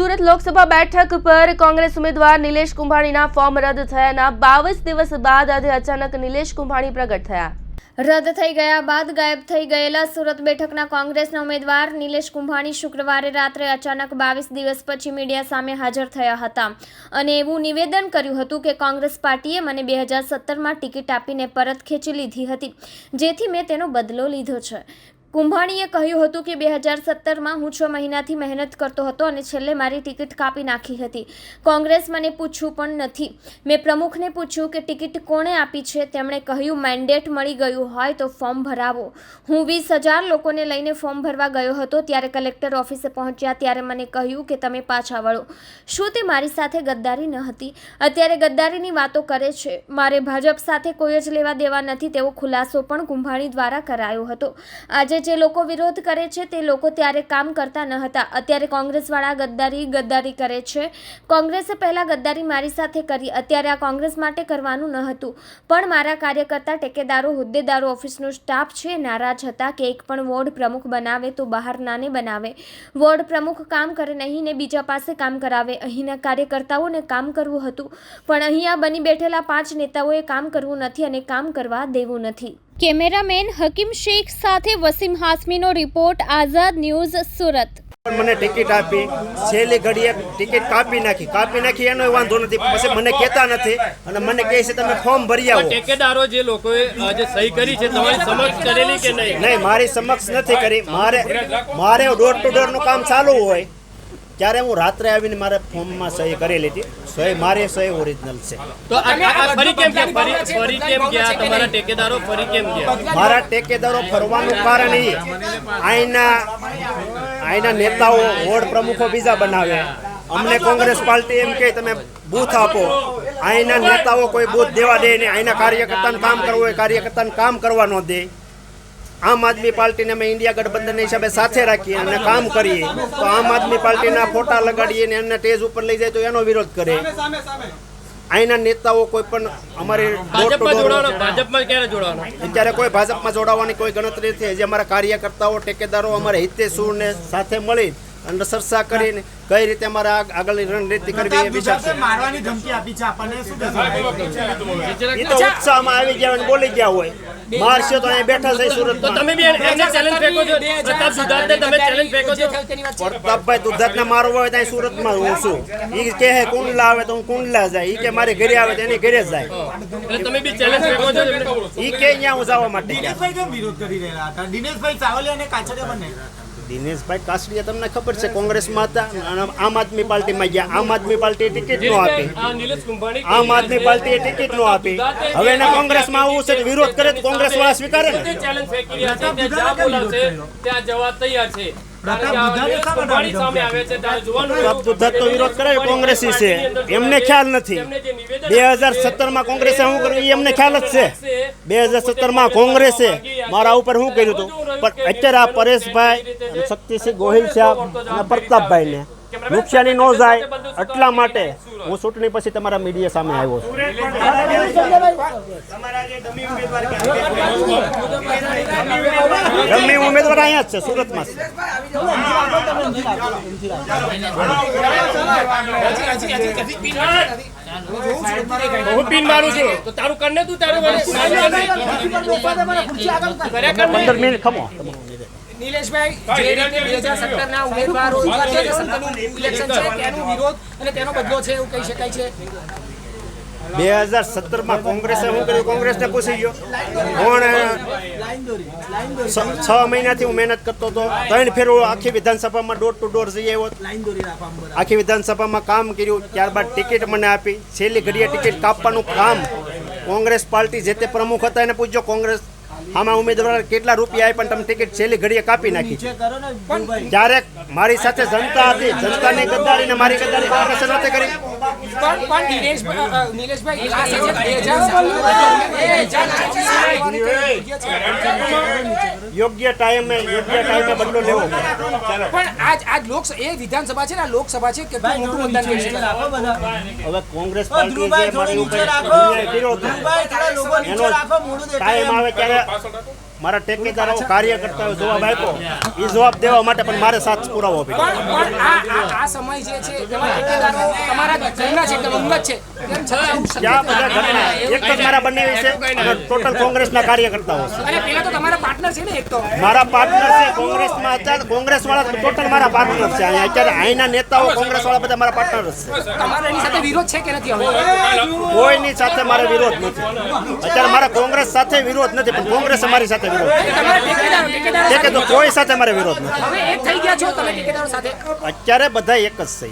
સુરત લોકસભા બેઠક પર કોંગ્રેસ ઉમેદવાર નિલેશ કુંભાણીના ફોર્મ રદ થયાના બાવીસ દિવસ બાદ આજે અચાનક નિલેશ કુંભાણી પ્રગટ થયા. રદ થઈ ગયા બાદ ગાયબ થઈ ગયેલા સુરત બેઠકના કોંગ્રેસના ઉમેદવાર નિલેશ કુંભાણી શુક્રવારે રાત્રે અચાનક બાવીસ દિવસ પછી મીડિયા સામે હાજર થયા હતા. અને એવું નિવેદન કર્યું હતું કે કોંગ્રેસ પાર્ટીએ મને બે હજાર સત્તરમાં ટિકિટ આપીને પરત ખેંચી લીધી હતી. જેથી મેં તેનો બદલો લીધો છે. કુંભાણીએ કહ્યું હતું કે બે હજાર સત્તરમાં હું છ મહિનાથી મહેનત કરતો હતો અને છેલ્લે મારી ટિકિટ કાપી નાખી હતી. કોંગ્રેસ મને પૂછ્યું પણ નથી. મેં પ્રમુખને પૂછ્યું કે ટિકિટ કોણે આપી છે? તેમણે કહ્યું, મેન્ડેટ મળી ગયું હોય તો ફોર્મ ભરાવો. હું વીસ હજાર લોકોને લઈને ફોર્મ ભરવા ગયો હતો ત્યારે કલેક્ટર ઓફિસે પહોંચ્યા ત્યારે મને કહ્યું કે તમે પાછા વળો. શું તે મારી સાથે ગદ્દારી ન હતી? અત્યારે ગદ્દારીની વાતો કરે છે. મારે ભાજપ સાથે કોઈ જ લેવા દેવા નથી તેવો ખુલાસો પણ કુંભાણી દ્વારા કરાયો હતો. આજે જે લોકો વિરોધ કરે છે તે લોકો ત્યારે કામ કરતા ન હતા. અત્યારે કોંગ્રેસવાળા ગદ્દારી ગદ્દારી કરે છે. કોંગ્રેસે પહેલાં ગદ્દારી મારી સાથે કરી, અત્યારે આ કોંગ્રેસ માટે કરવાનું ન હતું. પણ મારા કાર્યકર્તા, ટેકેદારો, હોદ્દેદારો, ઓફિસનો સ્ટાફ છે, નારાજ હતા કે એક પણ વોર્ડ પ્રમુખ બનાવે તો બહાર નાને બનાવે. વોર્ડ પ્રમુખ કામ કરે નહીં ને બીજા પાસે કામ કરાવે. અહીંના કાર્યકર્તાઓને કામ કરવું હતું. પણ અહીંયા બની બેઠેલા પાંચ નેતાઓએ કામ કરવું નથી અને કામ કરવા દેવું નથી. કેમેરામેન હકીમ શેખ સાથે વસીમ હાસમીનો રિપોર્ટ આઝાદ ન્યૂઝ સુરત. મને ટિકિટ આપી. છેલ્લી ઘડીએ ટિકિટ કાપી નાખી. કાપી નાખી એનો વાંધો નથી. પછી મને કહેતા નથી અને મને કહે છે તમે ફોર્મ ભરી આવો. ટેકેદારો જે લોકોએ આજે સહી કરી છે તમારી સમક્ષ કરેલી કે નહીં? નહીં મારી સમક્ષ નથી કરી. મારે મારે ડોર ટુ ડોરનું કામ ચાલુ હોય. ત્યારે હું રાત્રે આવીને મારે ફોર્મમાં સહી કરેલી હતી. સહી મારી સહી ઓરિજિનલ છે. તો આ- આ આ ફરી કેમ ગયા? ફરી ફરી કેમ ગયા? તમારા ટેકેદારો ફરી કેમ ગયા? મારા ટેકેદારો ફરવાનું કારણ એ અહીંના અહીંના નેતાઓ વોર્ડ પ્રમુખો બીજા બનાવે અમને કોંગ્રેસ પાર્ટી એમ કે તમે બૂથ આપો. અહીંના નેતાઓ કોઈ બૂથ દેવા દે નહીં. અહીંના કાર્યકર્તાને કામ કરવું હોય કાર્યકર્તાને કામ કરવા ન દે. આમ આદમી પાર્ટીને અમે ઇન્ડિયા ગઠબંધનના હિસાબે સાથે રાખીએ અને કામ કરીએ. તો આમ આદમી પાર્ટીના ફોટા લગાડીએ ને એમને સ્ટેજ ઉપર લઈ જાય તો એનો વિરોધ કરે. અહીંના નેતાઓ કોઈ પણ અમારી અત્યારે કોઈ ભાજપમાં જોડાવાની કોઈ ગણતરી નથી. હજી અમારા કાર્યકર્તાઓ ટેકેદારો અમારા હિતેશુને સાથે મળી અને ચર્ચા કરીને કઈ રીતે અમારે આગ- આગળની રણનીતિ કરવી એ વિચાર છે મારવાની ધમકી આપી છે આપણને. શું એ તો ઉત્સાહમાં આવી ગયા બોલી ગયા હોય. મારશે તો અહીંયા બેઠા છે તો સુરતમાં. તમે બી એને- ચેલેન્જ ફેંકો છો પ્રતાપ સુધારને તમે ચેલેન્જ ફેંકો છો. પ્રતાપભાઈ દુધાતને મારવો હોય ત્યાં સુરતમાં હું છું. ઈ કહે કુંડલા આવે તો હું કુંડલા જાય. ઈ કે મારે ઘરે આવે તો એની ઘરે જાય. એટલે તમે બી ચેલેન્જ ફેંકો છો ઈ કે અહીંયા હું જવા માટે દિનેશભાઈ કેમ વિરોધ કરી રહ્યા હતા? દિનેશભાઈ ચાવલિયા અને કાછડિયા બંને. દિનેશભાઈ કાસડિયા તમને ખબર છે કોંગ્રેસમાં હતા આમ આદમી પાર્ટીમાં ગયા. આમ આદમી પાર્ટીએ ટિકિટ નો આપી. આ નિલેશ કુંભાણી આમ આદમી પાર્ટીએ ટિકિટ નો આપી. હવે એને કોંગ્રેસમાં આવવું છે તો વિરોધ કરે તો કોંગ્રેસ વાળા સ્વીકારે ને? ચેલેન્જ ફેંકી રહ્યા છે કે જ્યાં બોલાવશે? ત્યાં જવા તૈયાર છે. આવે કોંગ્રેસી છે. એમને ખ્યાલ નથી. એમને જે નિવેદન બે હજાર સત્તરમાં કોંગ્રેસે શું કર્યું? એ એમને ખ્યાલ જ છે. બે હજાર સત્તરમાં કોંગ્રેસે મારા ઉપર શું કર્યું હતું? પણ અત્યારે આ પરેશભાઈ અને શક્તિસિંહ ગોહિલ સાહેબ અને પ્રતાપભાઈને. નુકસાની ન જાય, એટલા માટે હું ચૂંટણી પછી તમારા મીડિયા સામે આવ્યો છું રમી ઉમેદવાર અહીંયા જ છે સુરતમાં છે હું પિન મારું છું તો તારું કરને તું તારું પંદર મિનિટ ખમો નિલેશભાઈ જે રીતે બે હજાર સત્તરના ઉમેદવારો બે હજાર સત્તરનું ઇલેક્શન છે તેનો વિરોધ અને તેનો બદલો છે એવું કહી શકાય છે. બે હજાર સત્તરમાં કોંગ્રેસે શું કર્યું? કોંગ્રેસને પૂછી ગયો. કોણ છ- મહિનાથી હું મહેનત કરતો હતો. ત્રણ ફેર આખી વિધાનસભામાં ડોર ટુ ડોર જઈ આવ્યો. આખી વિધાનસભામાં કામ કર્યું. ત્યારબાદ ટિકિટ મને આપી. છેલ્લી ઘડીએ ટિકિટ કાપવાનું કામ કોંગ્રેસ પાર્ટી જે તે પ્રમુખ હતા એને પૂછ્યો કોંગ્રેસ આમાં ઉમેદવાર કેટલા રૂપિયા પણ તમે ટિકિટ છેલ્લી ઘડીએ કાપી નાખી ને ધ્રુવભાઈ. ક્યારેક મારી સાથે જનતા હતી જનતાની ગદ્દારીને મારી ગદ્દારી કોંગ્રેસે નથી કરી પણ પણ નિલેશભાઈ યોગ્ય ટાઈમે યોગ્ય ટાઈમે બદલો લેવો. પડે. પણ આજ આજ લોકસભા એ વિધાનસભા છે ને લોકસભા છે કેટલું મોટું મતદાન બધા. હવે કોંગ્રેસ પાર્ટી જે મારી ઉપર નીચે એનો ટાઈમ આવે ત્યારે મારા ટેકેદારો કાર્યકર્તાઓ જવાબ આપ્યો. એ જવાબ દેવા માટે પણ મારે સાથ પુરાવો પણ આ સમય જે છે તમારા ઘરના છે એકદમ અંગત છે. ક્યાં બધા ઘટના એક જ મારા બંને વિશે ટોટલ કોંગ્રેસના કાર્યકર્તાઓ છે. અને પેલા તો તમારા પાર્ટનર છે ને એક તો. મારા પાર્ટનર છે કોંગ્રેસમાં અત્યારે કોંગ્રેસ વાળા ટોટલ મારા પાર્ટનર છે. અહીંયા અત્યારે અહીંના નેતાઓ કોંગ્રેસ વાળા બધા મારા પાર્ટનર છે. તમારે એની સાથે વિરોધ છે કે નથી હવે? કોઈની સાથે મારે વિરોધ નથી. અત્યારે મારા કોંગ્રેસ સાથે વિરોધ નથી પણ કોંગ્રેસ અમારી સાથે વિરોધ તો કોઈ સાથે મારે વિરોધ નથી. હવે એક થઈ ગયા છો તમે ઠેકેદારો સાથે. અત્યારે બધા એક જ છે.